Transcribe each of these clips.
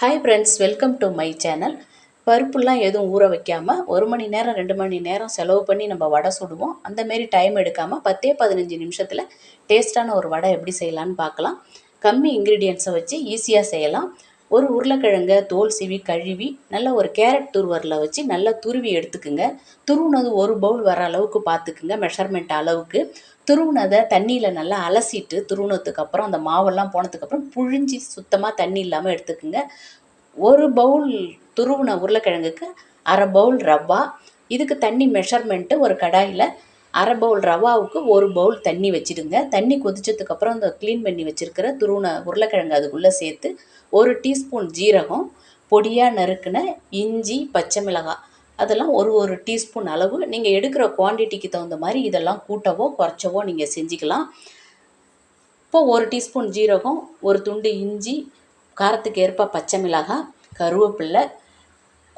Hi friends welcome to my channel பருப்புலாம் எதுவும் ஊற வைக்காமல் ஒரு மணி நேரம் ரெண்டு மணி நேரம் செலவு பண்ணி நம்ம வடை சுடுவோம். அந்த மாரி டைம் எடுக்காமல் பத்தே பதினஞ்சு நிமிஷத்தில் டேஸ்ட்டான ஒரு வடை எப்படி செய்யலான்னு பார்க்கலாம். கம்மி இன்க்ரீடியன்ஸை வச்சு ஈஸியாக செய்யலாம். ஒரு உருளைக்கிழங்க தோல் சீவி கழுவி நல்ல ஒரு கேரட் துருவரில் வச்சு நல்லா துருவி எடுத்துக்குங்க. துருவினது ஒரு பவுல் வர அளவுக்கு பார்த்துக்குங்க மெஷர்மெண்ட் அளவுக்கு. துருவுனதை தண்ணியில் நல்லா அலசிட்டு துருவுனதுக்கு அப்புறம் அந்த மாவெல்லாம் போனதுக்கப்புறம் புழிஞ்சி சுத்தமாக தண்ணி இல்லாமல் எடுத்துக்கோங்க. ஒரு பவுல் துருவுன உருளைக்கிழங்குக்கு அரை பவுல் ரவா இதுக்கு தண்ணி மெஷர்மெண்ட்டு ஒரு கடாயில் அரை பவுல் ரவாவுக்கு ஒரு பவுல் தண்ணி வச்சிடுங்க. தண்ணி கொதிச்சதுக்கப்புறம் அந்த க்ளீன் பண்ணி வச்சுருக்கிற துருவன உருளைக்கிழங்கு அதுக்குள்ளே சேர்த்து ஒரு டீஸ்பூன் ஜீரகம் பொடியாக நறுக்குன இஞ்சி பச்சை மிளகாய் அதெல்லாம் ஒரு ஒரு டீஸ்பூன் அளவு. நீங்கள் எடுக்கிற குவான்டிட்டிக்கு தகுந்த மாதிரி இதெல்லாம் கூட்டவோ குறைச்சவோ நீங்கள் செஞ்சுக்கலாம். இப்போ ஒரு டீஸ்பூன் ஜீரகம் ஒரு துண்டு இஞ்சி காரத்துக்கு ஏற்ப பச்சை மிளகாய் கருவேப்பில்லை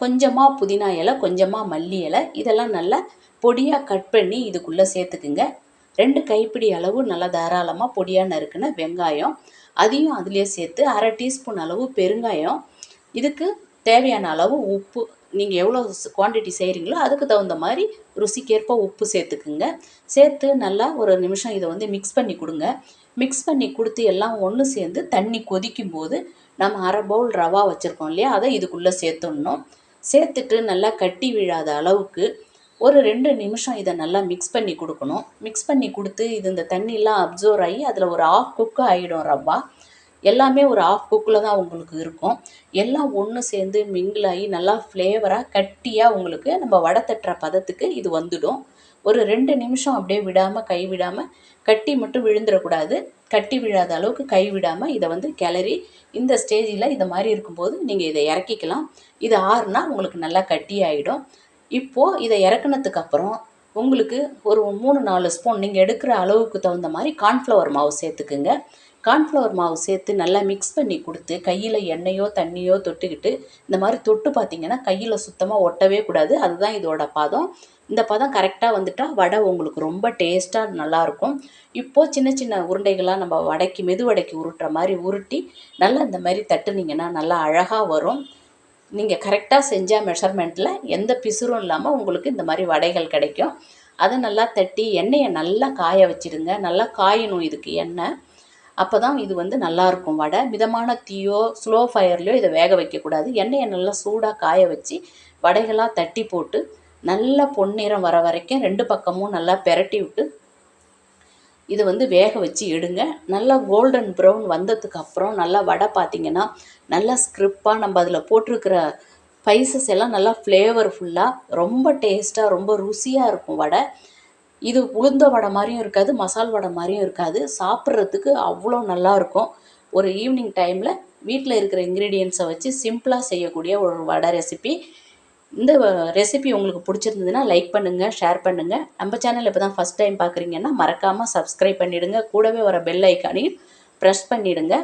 கொஞ்சமாக புதினா இலை கொஞ்சமாக மல்லி இலை இதெல்லாம் நல்லா பொடியாக கட் பண்ணி இதுக்குள்ளே சேர்த்துக்குங்க. ரெண்டு கைப்பிடி அளவு நல்லா தாராளமாக பொடியாக நறுக்குன வெங்காயம் அதையும் அதிலே சேர்த்து அரை டீஸ்பூன் அளவு பெருங்காயம். இதுக்கு தேவையான அளவு உப்பு நீங்கள் எவ்வளோ குவான்டிட்டி செய்கிறீங்களோ அதுக்கு தகுந்த மாதிரி ருசிக்கேற்ப உப்பு சேர்த்துக்குங்க. சேர்த்து நல்லா ஒரு நிமிஷம் இதை வந்து மிக்ஸ் பண்ணி கொடுங்க. மிக்ஸ் பண்ணி கொடுத்து எல்லாம் ஒன்று சேர்ந்து தண்ணி கொதிக்கும் போது நம்ம அரை பவுல் ரவா வச்சுருக்கோம் இல்லையா? அதை இதுக்குள்ளே சேர்த்துடணும். சேர்த்துட்டு நல்லா கட்டி விழாத அளவுக்கு ஒரு ரெண்டு நிமிஷம் இதை நல்லா மிக்ஸ் பண்ணி கொடுக்கணும். மிக்ஸ் பண்ணி கொடுத்து இது இந்த தண்ணியெலாம் அப்சர்வ் ஆகி அதில் ஒரு ஆஃப் குக்கு ஆகிடும் ரவா. எல்லாமே ஒரு ஆஃப் குக்கில் தான் உங்களுக்கு இருக்கும். எல்லாம் ஒன்று சேர்ந்து மிங்கிள் ஆகி நல்லா ஃப்ளேவராக கட்டியாக உங்களுக்கு நம்ம வடை தட்டுற பதத்துக்கு இது வந்துடும். ஒரு ரெண்டு நிமிஷம் அப்படியே விடாமல் கை விடாமல் கட்டி மட்டும் விழுந்துடக்கூடாது. கட்டி விழாத அளவுக்கு கை விடாமல் இதை வந்து கிளறி இந்த ஸ்டேஜில் இந்த மாதிரி இருக்கும்போது நீங்கள் இதை இறக்கிக்கலாம். இது ஆறுனா உங்களுக்கு நல்லா கட்டி ஆகிடும் இப்போது இதை இறக்குனதுக்கு அப்புறம் உங்களுக்கு ஒரு மூணு நாலு ஸ்பூன் நீங்கள் எடுக்கிற அளவுக்கு தகுந்த மாதிரி கார்ன்ஃப்ளவர் மாவு சேர்த்துக்குங்க. கார்ன்ஃப்ளவர் மாவு சேர்த்து நல்லா மிக்ஸ் பண்ணி கொடுத்து கையில் எண்ணெயோ தண்ணியோ தொட்டுக்கிட்டு இந்த மாதிரி தொட்டு பார்த்தீங்கன்னா கையில் சுத்தமாக ஒட்டவே கூடாது. அதுதான் இதோட பதம். இந்த பதம் கரெக்டாக வந்துட்டால் வடை உங்களுக்கு ரொம்ப டேஸ்ட்டாக நல்லாயிருக்கும். இப்போது சின்ன சின்ன உருண்டைகளாக நம்ம வடைக்கு மெது வடைக்கு உருட்டுற மாதிரி உருட்டி நல்லா இந்த மாதிரி தட்டுனீங்கன்னா நல்லா அழகாக வரும். நீங்கள் கரெக்டாக செஞ்சால் மெஷர்மெண்ட்டில் எந்த பிசுறும் இல்லாமல் உங்களுக்கு இந்த மாதிரி வடைகள் கிடைக்கும். அதை நல்லா தட்டி எண்ணெயை நல்லா காய வச்சுடுங்க. நல்லா காயணும் இதுக்கு எண்ணெய். அப்போ தான் இது வந்து நல்லாயிருக்கும் வடை மிதமான தீயோ ஸ்லோ ஃபயர்லையோ இதை வேக வைக்கக்கூடாது. எண்ணெயை நல்லா சூடாக காய வச்சு வடைகளாக தட்டி போட்டு நல்ல பொன்னிறம் வர வரைக்கும் ரெண்டு பக்கமும் நல்லா பெரட்டி விட்டு இது வந்து வேக வச்சு எடுங்க. நல்லா கோல்டன் ப்ரௌன் வந்ததுக்கு அப்புறம் நல்லா வடை பார்த்திங்கன்னா நல்லா ஸ்க்ரிப்பாக நம்ம அதில் போட்டிருக்கிற ஸ்பைசஸ் எல்லாம் நல்லா ஃப்ளேவர்ஃபுல்லாக ரொம்ப டேஸ்ட்டாக ரொம்ப ருசியாக இருக்கும் வடை. இது உளுந்த வடை மாதிரியும் இருக்காது மசால் வடை மாதிரியும் இருக்காது. சாப்பிட்றதுக்கு அவ்வளோ நல்லாயிருக்கும் ஒரு ஈவினிங் டைமில் வீட்டில் இருக்கிற இன்க்ரீடியன்ஸை வச்சு சிம்பிளாக செய்யக்கூடிய ஒரு வடை ரெசிபி இந்த ரெசிபி உங்களுக்கு பிடிச்சிருந்ததுன்னா லைக் பண்ணுங்கள் ஷேர் பண்ணுங்கள் நம்ம சேனல் இப்போ தான் ஃபஸ்ட் டைம் பார்க்குறீங்கன்னா மறக்காமல் சப்ஸ்கிரைப் பண்ணிவிடுங்க கூடவே வர பெல் ஐக்கானையும் ப்ரெஸ் பண்ணிவிடுங்க